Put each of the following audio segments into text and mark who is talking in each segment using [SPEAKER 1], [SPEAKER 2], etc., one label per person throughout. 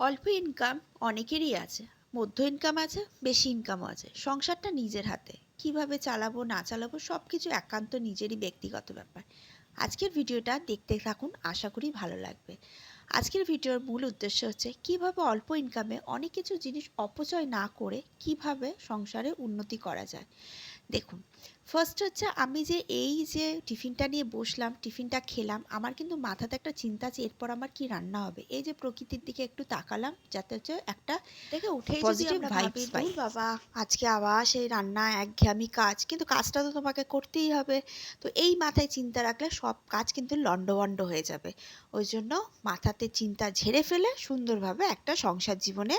[SPEAKER 1] অল্প ইনকাম অনেকেরই আছে। মধ্য ইনকাম আছে, বেশি ইনকামও আছে। সংসারটা নিজের হাতে। কীভাবে চালাবো, না চালাবো সব কিছু একান্ত নিজেরই ব্যক্তিগত ব্যাপার। আজকের ভিডিওটা দেখতে থাকুন, আশা করি ভালো লাগবে। আজকের ভিডিওর মূল উদ্দেশ্য হচ্ছে, কীভাবে অল্প ইনকামে অনেক কিছু জিনিস অপচয় না করে কীভাবে সংসারে উন্নতি করা যায়। দেখুন ফার্স্ট হচ্ছে আমি যে এই যে টিফিনটা নিয়ে বসলাম টিফিনটা খেলাম আমার কিন্তু মাথাতে একটা চিন্তা আছে এরপর আমার কি রান্না হবে? এই যে প্রকৃতির দিকে একটু তাকালাম যাতে হচ্ছে একটা থেকে উঠে পজিটিভ ভাইবস পাই। বাবা আজকে আবার সেই রান্না একঘেয়েমি কাজ। কিন্তু কাজটা তো তোমাকে করতেই হবে। তো এই মাথায় চিন্তা রাখলে সব কাজ কিন্তু লন্ডভন্ড হয়ে যাবে। ওই জন্য মাথাতে চিন্তা ঝেড়ে ফেলে সুন্দরভাবে একটা সংসার জীবনে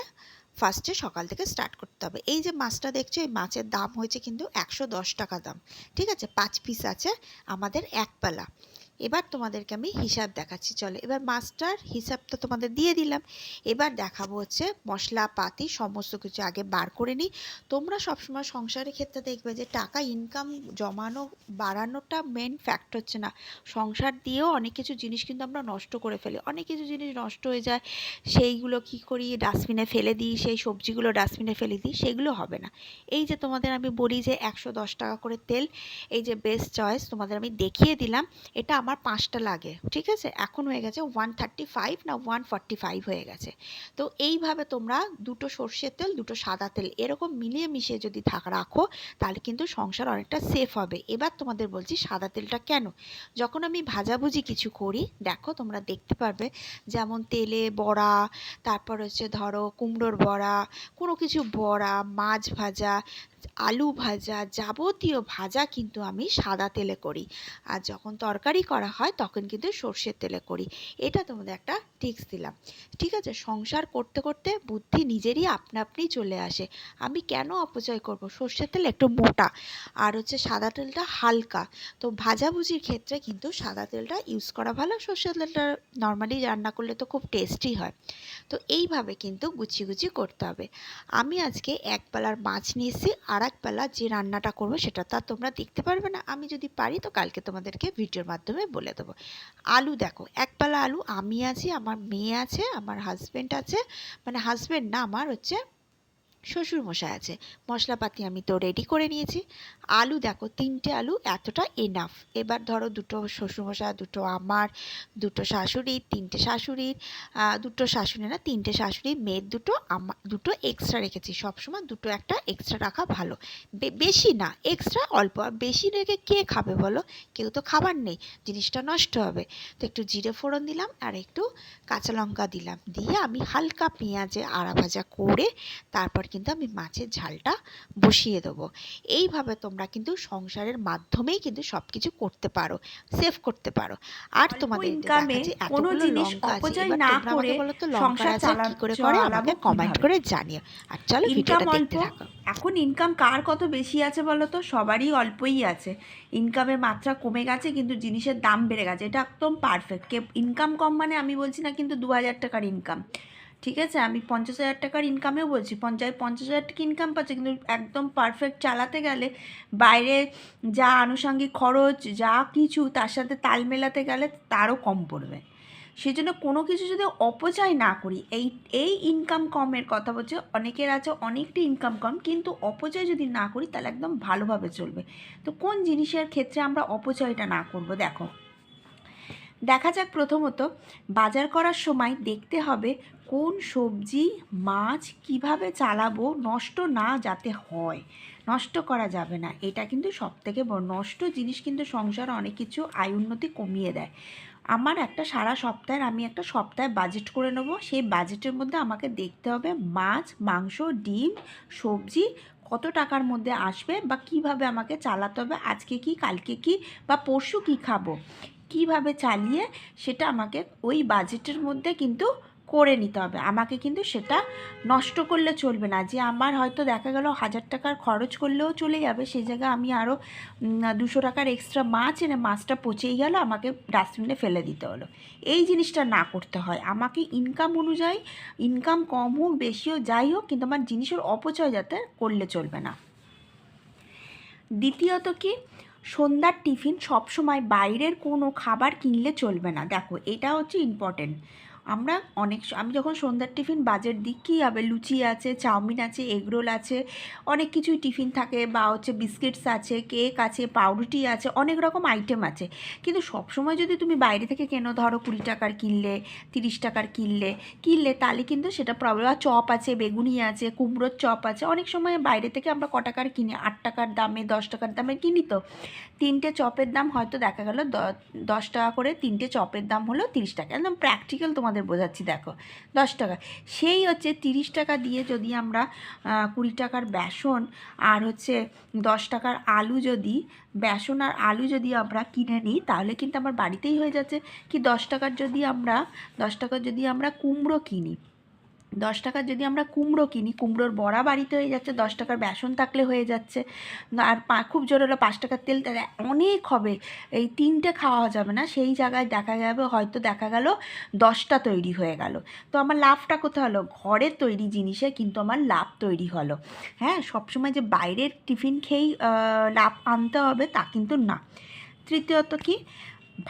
[SPEAKER 1] ফার্স্টে সকাল থেকে স্টার্ট করতে হবে। এই যে মাছটা দেখছ, এই মাছের দাম হয়েছে কিন্তু একশো দশ টাকা দাম। ঠিক আছে? পাঁচ পিস আছে আমাদের এক পালা। এবার তোমাদেরকে আমি হিসাব দেখাচ্ছি, চলো। এবার মাছটার হিসাবটা তোমাদের দিয়ে দিলাম। এবার দেখাবো হচ্ছে মশলাপাতি, সমস্ত কিছু আগে বার করে নিই। তোমরা সবসময় সংসারের ক্ষেত্রে দেখবে যে টাকা ইনকাম জমানো, বাড়ানোটা মেন ফ্যাক্ট হচ্ছে না। সংসার দিয়েও অনেক কিছু জিনিস কিন্তু আমরা নষ্ট করে ফেলি। অনেক কিছু জিনিস নষ্ট হয়ে যায়। সেইগুলো কি করি? ডাস্টবিনে ফেলে দিই, সেই সবজিগুলো ডাস্টবিনে ফেলে দিই, সেগুলো হবে না। এই যে তোমাদের আমি বলি যে একশো দশ টাকা করে তেল, এই যে বেস্ট চয়েস তোমাদের আমি দেখিয়ে দিলাম। এটা আমার পাঁচটা লাগে, ঠিক আছে? এখন হয়ে গেছে ওয়ান থার্টি ফাইভ না ওয়ান ফর্টি ফাইভ হয়ে গেছে। তো এইভাবে তোমরা দুটো সর্ষের তেল, দুটো সাদা তেল এরকম মিলিয়ে মিশিয়ে যদি থাক রাখো, তাহলে কিন্তু সংসার অনেকটা সেফ হবে। এবার তোমাদের বলছি সাদা তেলটা কেন? যখন আমি ভাজাভুজি কিছু করি, দেখো তোমরা দেখতে পারবে, যেমন তেলে বড়া, তারপর হচ্ছে ধরো কুমড়োর বড়া, কোনো কিছু বড়া, মাছ ভাজা আলু ভাজা যাবতীয় ভাজা কিন্তু আমি সাদা তেলে করি। আর যখন তরকারি করা হয় তখন কিন্তু সর্ষের তেলে করি। এটা তোমাদের একটা টিপস দিলাম। ঠিক আছে, সংসার করতে করতে বুদ্ধি নিজেরই আপনা আপনি চলে আসে। আমি কেন অপচয় করব? সর্ষের তেল একটু মোটা আর হচ্ছে সাদা তেলটা হালকা। তো ভাজাভুজির ক্ষেত্রে কিন্তু সাদা তেলটা ইউজ করা ভালো, সর্ষের তেলটা নর্মালি রান্না করলে তো খুব টেস্টি হয়। তো এইভাবে কিন্তু গুছিয়ে গুছি করতে হবে। আমি আজকে এক পালার মাছ নিয়েছি আর এক পালা যে রান্নাটা করব সেটা তো তোমরা দেখতে পারবে না। আমি যদি পারি তো কালকে তোমাদেরকে ভিডিওর মাধ্যমে বলে দেবো। আলু দেখো, এক পালা আলু, আমি আছি আমার মেয়ে আছে আমার হাজব্যান্ড আছে মানে হাজব্যান্ড না আমার হচ্ছে শ্বশুর মশাই আছে। মশলাপাতি আমি তো রেডি করে নিয়েছি। আলু দেখো, তিনটে আলু, এতটা এনাফ এবার ধরো দুটো শ্বশুরমশাই, দুটো আমার, দুটো শাশুড়ির তিনটে শাশুড়ির দুটো শাশুড়ি না, তিনটে শাশুড়ির মেয়ের দুটো আমার দুটো এক্সট্রা রেখেছি। সবসময় দুটো একটা এক্সট্রা রাখা ভালো। বেশি না এক্সট্রা অল্প। আর বেশি রেখে কে খাবে বলো? কেউ তো খাবার নেই, জিনিসটা নষ্ট হবে। তো একটু জিরে ফোড়ন দিলাম আর একটু কাঁচা লঙ্কা দিলাম। দিয়ে আমি হালকা পেঁয়াজে আড়া ভাজা করে তারপর কিন্তু আমি মাছের ঝালটা বসিয়ে দেবো। এইভাবে তোমরা কিন্তু সংসারের মাধ্যমেই কিন্তু সব কিছু করতে পারো সেভ করতে পারো। আর তোমাদের
[SPEAKER 2] কোনো জিনিস অপচয় না করে সংসার
[SPEAKER 1] কি করে করে আমাকে কমেন্ট করে জানিও। আর চলো ভিডিওটা দেখতে থাকো।
[SPEAKER 2] এখন ইনকাম কার কত বেশি আছে বলো তো? সবারই অল্পই আছে। ইনকামের মাত্রা কমে গেছে কিন্তু জিনিসের দাম বেড়ে গেছে। এটা একদম পারফেক্ট ইনকাম কম মানে আমি বলছি না কিন্তু দু হাজার টাকার ইনকাম ঠিক আছে? আমি পঞ্চাশ হাজার টাকার ইনকামেও বলছি। পঞ্চাশ পঞ্চাশ হাজার টাকা ইনকাম পাচ্ছে কিন্তু একদম পারফেক্ট চালাতে গেলে বাইরে যা আনুষঙ্গিক খরচ, যা কিছু তার সাথে তাল মেলাতে গেলে তারও কম পড়বে। সেজন্য কোনো কিছু যদি অপচয় না করি, এই এই ইনকাম কমের কথা বলছে, অনেকের আছে অনেকটা ইনকাম কম, কিন্তু অপচয় যদি না করি তাহলে একদম ভালোভাবে চলবে। তো কোন জিনিসের ক্ষেত্রে আমরা অপচয়টা না করব? দেখো দেখা যাক প্রথমত বাজার করার সময় দেখতে হবে কোন সবজি, মাছ কীভাবে চালাবো নষ্ট না যাতে হয়। নষ্ট করা যাবে না। এটা কিন্তু সব থেকে বড়, নষ্ট জিনিস কিন্তু সংসারে অনেক কিছু আয় উন্নতি কমিয়ে দেয়। আমার একটা সারা সপ্তাহের, আমি একটা সপ্তাহে বাজেট করে নেব। সেই বাজেটের মধ্যে আমাকে দেখতে হবে মাছ, মাংস, ডিম, সবজি কত টাকার মধ্যে আসবে বা কীভাবে আমাকে চালাতে হবে, আজকে কি, কালকে কি বা পরশু কি খাব। কীভাবে চালিয়ে সেটা আমাকে ওই বাজেটের মধ্যে কিন্তু করে নিতে হবে। আমাকে কিন্তু সেটা নষ্ট করলে চলবে না। যে আমার হয়তো দেখা গেল হাজার টাকার খরচ করলেও চলে যাবে সেই জায়গায় আমি আরও দুশো টাকার এক্সট্রা মাছ এনে মাছটা পচেই গেল, আমাকে ডাস্টবিনে ফেলে দিতে হলো। এই জিনিসটা না করতে হয়। আমাকে ইনকাম অনুযায়ী ইনকাম কম হোক, বেশি হোক, যাই হোক, কিন্তু আমার জিনিসের অপচয় যাতে করলে চলবে না। দ্বিতীয়ত কি? সন্ধ্যার টিফিন সবসময় বাইরের কোনো খাবার কিনলে চলবে না। দেখো এটা হচ্ছে ইম্পর্টেন্ট আমরা অনেক আমি যখন সন্ধ্যার টিফিন বাজেট দিই কী হবে লুচি আছে, চাউমিন আছে, এগরোল আছে, অনেক কিছুই টিফিন থাকে বা হচ্ছে বিস্কিটস আছে, কেক আছে, পাউরুটি আছে, অনেক রকম আইটেম আছে। কিন্তু সবসময় যদি তুমি বাইরে থেকে কেনো, ধরো কুড়ি টাকার কিনলে, তিরিশ টাকার কিনলে কিনলে তাহলে কিন্তু সেটা প্রবলেম আর চপ আছে, বেগুনি আছে, কুমড়োর চপ আছে। অনেক সময় বাইরে থেকে আমরা ক টাকার কিনি, আট টাকার দামে, দশ টাকার দামে কিনি তো। তিনটে চপের দাম হয়তো দেখা গেল দশ টাকা করে তিনটে চপের দাম হলো তিরিশ টাকা। একদম প্র্যাকটিক্যাল তোমাদের বোঝাচ্ছি, দেখো, দশ টাকা। সেই হচ্ছে তিরিশ টাকা দিয়ে যদি আমরা কুড়ি টাকার বেসন আর হচ্ছে দশ টাকার আলু যদি, বেসন আর আলু যদি আমরা কিনে নিই, তাহলে কিন্তু আমার বাড়িতেই হয়ে যাচ্ছে। কি দশ টাকার যদি আমরা, দশ টাকার যদি আমরা কুমড়ো কিনি দশ টাকার যদি আমরা কুমড়ো কিনি, কুমড়োর বড়া বাড়িতে হয়ে যাচ্ছে, দশ টাকার বেসন থাকলে হয়ে যাচ্ছে। আর পা- খুব জোর হলো পাঁচ টাকার তেল, তাহলে অনেক হবে। এই তিনটে খাওয়া যাবে না, সেই জায়গায় দেখা যাবে, হয়তো দেখা গেল দশটা তৈরি হয়ে গেল। তো আমার লাভটা কোথায় হলো? ঘরের তৈরি জিনিসে কিন্তু আমার লাভ তৈরি হলো। হ্যাঁ সবসময় যে বাইরের টিফিন খেয়েই লাভ আনতে হবে তা কিন্তু না। তৃতীয়ত কি?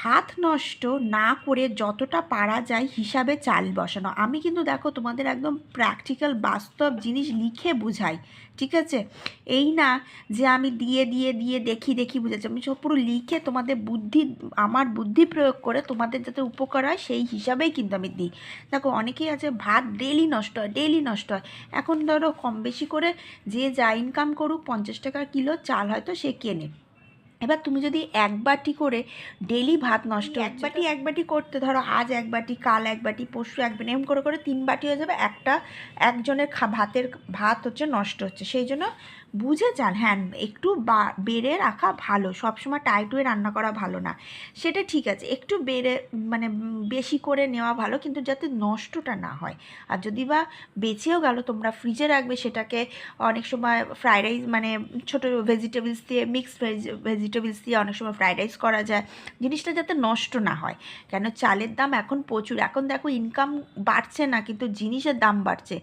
[SPEAKER 2] ভাত নষ্ট না করে যতটা পারা যায় হিসাবে চাল বসানো। আমি কিন্তু দেখো তোমাদের একদম প্র্যাকটিক্যাল বাস্তব জিনিস লিখে বুঝাই, ঠিক আছে? এই না যে আমি দিয়ে দিয়ে দিয়ে, দেখি দেখি বুঝাচ্ছি। আমি সব পুরো লিখে তোমাদের বুদ্ধি, আমার বুদ্ধি প্রয়োগ করে তোমাদের যাতে উপকার হয় সেই হিসাবেই কিন্তু আমি দিই। দেখো অনেকেই আছে ভাত ডেলি নষ্ট হয় ডেলি নষ্ট হয়। এখন ধরো কম বেশি করে যে যা ইনকাম করুক পঞ্চাশ টাকা কিলো চাল হয়তো সে কেনে। এবার তুমি যদি এক বাটি করে ডেলি ভাত নষ্ট এক বাটি এক বাটি করতে ধরো আজ এক বাটি কাল এক বাটি পরশু এক বাটি এম করে করে তিন বাটি হয়ে যাবে একটা একজনের খা ভাতের ভাত হচ্ছে নষ্ট হচ্ছে। সেই জন্য বুঝে চাল হ্যাঁ একটু বেড়ে রাখা ভালো। সবসময় টাইট হয়ে রান্না করা ভালো না। সেটা ঠিক আছে। একটু বেড়ে মানে বেশি করে নেওয়া ভালো, কিন্তু যাতে নষ্টটা না হয়। আর যদি বা বেঁচেও গেল, তোমরা ফ্রিজে রাখবে সেটাকে অনেক সময় ফ্রাইড রাইস মানে ছোটো ভেজিটেবলস দিয়ে মিক্সড ভেজ ভেজিটেবলস দিয়ে অনেক সময় ফ্রাইড রাইস করা যায়। জিনিসটা যাতে নষ্ট না হয়। কেন চালের দাম এখন প্রচুর। এখন দেখো ইনকাম বাড়ছে না, কিন্তু জিনিসের দাম বাড়ছে।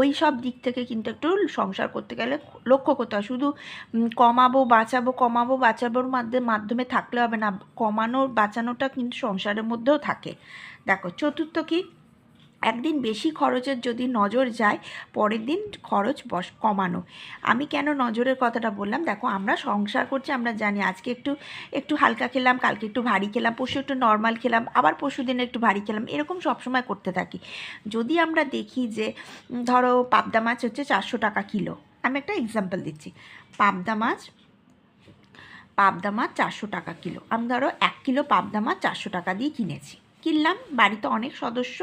[SPEAKER 2] ওই সব দিক থেকে কিন্তু একটু সংসার করতে গেলে লক্ষ্য করতে হয়। শুধু কমাবো, বাঁচাবো, কমাবো, বাঁচাবোর মাধ্যমে মাধ্যমে থাকলে হবে না। কমানো বাঁচানোটা কিন্তু সংসারের মধ্যেও থাকে। দেখো, চতুর্থ কি? একদিন বেশি খরচের যদি নজর যায়, পরের দিন খরচ বস, কমানো। আমি কেন নজরের কথাটা বললাম? দেখো, আমরা সংসার করছি, আমরা জানি। আজকে একটু একটু হালকা খেলাম, কালকে একটু ভারী খেলাম, পরশু একটু নর্মাল খেলাম, আবার পরশু দিন একটু ভারী খেলাম, এরকম সবসময় করতে থাকি। যদি আমরা দেখি যে ধরো, পাবদা মাছ হচ্ছে চারশো টাকা কিলো। আমি একটা এক্সাম্পল দিচ্ছি। পাবদা মাছ পাবদা মাছ চারশো টাকা কিলো। আমি ধরো এক কিলো পাবদা মাছ চারশো টাকা দিয়ে কিনেছি। কিনলাম, বাড়িতে অনেক সদস্য,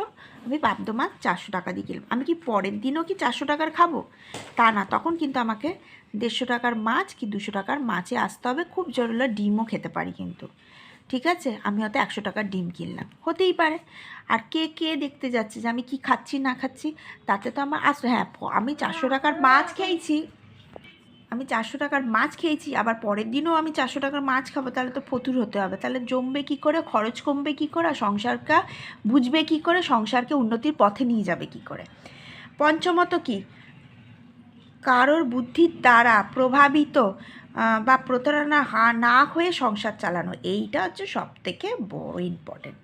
[SPEAKER 2] আমি পাবদা মাছ চারশো টাকা দিয়ে কিনলাম। আমি কি পরের দিনও কি চারশো টাকার খাব? তা না, তখন কিন্তু আমাকে দেড়শো টাকার মাছ কি দুশো টাকার মাছে আসতে হবে। খুব জোর হলে ডিমও খেতে পারি কিন্তু। ঠিক আছে? আমি হয়তো একশো টাকার ডিম কিনলাম। হতেই পারে। আর কে কে দেখতে যাচ্ছে যে আমি কি খাচ্ছি, না খাচ্ছি, তাতে তো আমার আস হ্যাঁ আমি চারশো টাকার মাছ খেয়েছি। আমি চারশো টাকার মাছ খেয়েছি, আবার পরের দিনও আমি চারশো টাকার মাছ খাব, তাহলে তো ফতুর হতে হবে। তাহলে জমবে কি করে? খরচ কমবে কি করে? আর সংসারটা বুঝবে কি করে? সংসারকে উন্নতির পথে নিয়ে যাবে কি করে? পঞ্চমত কি? কারোর বুদ্ধির দ্বারা প্রভাবিত বা প্রতারণা হা- না হয়ে সংসার চালানো, এইটা হচ্ছে সব থেকে বড় ইম্পর্টেন্ট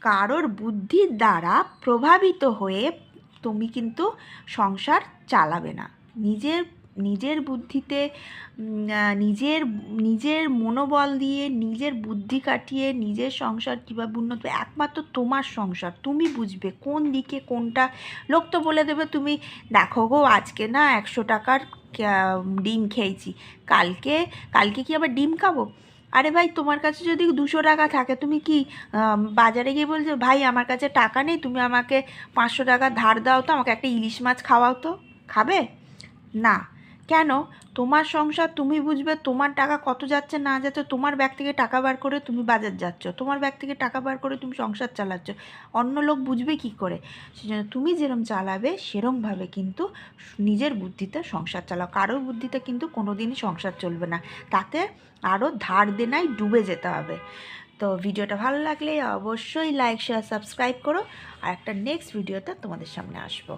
[SPEAKER 2] কারোর বুদ্ধির দ্বারা প্রভাবিত হয়ে তুমি কিন্তু সংসার চালাবে না। নিজের নিজের বুদ্ধিতে নিজের নিজের মনোবল দিয়ে, নিজের বুদ্ধি কাটিয়ে, নিজের সংসার কীভাবে উন্নত একমাত্র তোমার সংসার। তুমি বুঝবে কোন দিকে কোনটা, লোক তো বলে দেবে তুমি, দেখো গো, আজকে না একশো টাকার ডিম খেয়েছি। কালকে কালকে কি আবার ডিম খাব? আরে ভাই, তোমার কাছে যদি দুশো টাকা থাকে, তুমি কি বাজারে গিয়ে বলছো, ভাই, আমার কাছে টাকা নেই, তুমি আমাকে পাঁচশো টাকা ধার দাও তো, আমাকে একটা ইলিশ মাছ খাওয়াও তো, খাবে? না। কেন? তোমার সংসার তুমি বুঝবে তোমার টাকা কত যাচ্ছে না যাচ্ছে, তোমার ব্যাগ থেকে টাকা বার করে তুমি বাজার যাচ্ছ, তোমার ব্যাগ থেকে টাকা বার করে তুমি সংসার চালাচ্ছ, অন্য লোক বুঝবে কি করে? সেজন্য তুমি যেরম চালাবে সেরমভাবে কিন্তু নিজের বুদ্ধিতে সংসার চালাও, কারোর বুদ্ধিতে কিন্তু কোনো দিনই সংসার চলবে না, তাতে আরও ধার দেনায় ডুবে যেতে হবে। তো ভিডিওটা ভালো লাগলে অবশ্যই লাইক শেয়ার সাবস্ক্রাইব করো, আর একটা নেক্সট ভিডিওতে তোমাদের সামনে আসব।